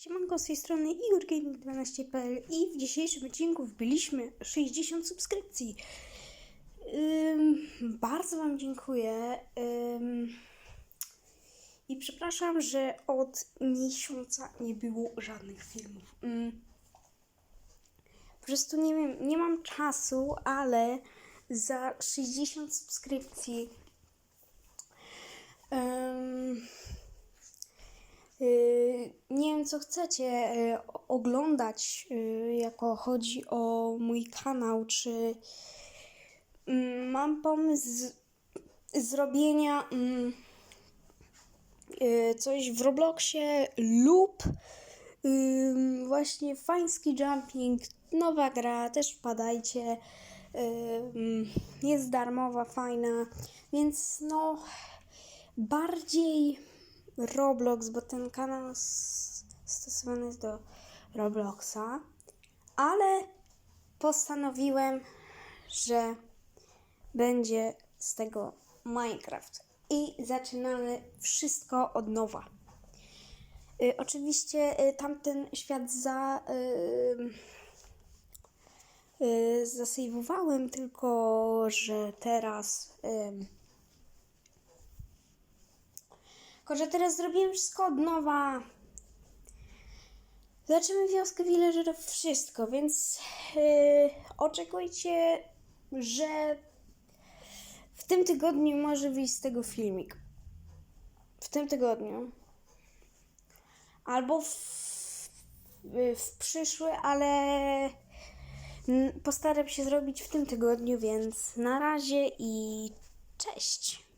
Siemanko, z tej strony Igor Gaming 12.pl i w dzisiejszym odcinku wbiliśmy 60 subskrypcji. Ym, bardzo Wam dziękuję. Ym, I przepraszam, że od miesiąca nie było żadnych filmów. Ym, po prostu nie wiem, nie mam czasu, ale za 60 subskrypcji ym, nie wiem, co chcecie o- oglądać, yy, jako chodzi o mój kanał, czy mm, mam pomysł zrobienia mm, yy, coś w Robloxie lub właśnie Fański Jumping, nowa gra, też wpadajcie. Ym, jest darmowa, fajna, więc no bardziej Roblox, bo ten kanał stosowany jest do Robloxa, ale postanowiłem, że będzie z tego Minecraft i zaczynamy wszystko od nowa. Y, oczywiście y, tamten świat za y, y, zasejwowałem, tylko że teraz ym, tylko, że teraz zrobiłem wszystko od nowa. Zaczynamy wioskę villagerów, wszystko, więc yy, oczekujcie, że w tym tygodniu może wyjść z tego filmik. W tym tygodniu. Albo w, w przyszły, ale postaram się zrobić w tym tygodniu, więc na razie i cześć.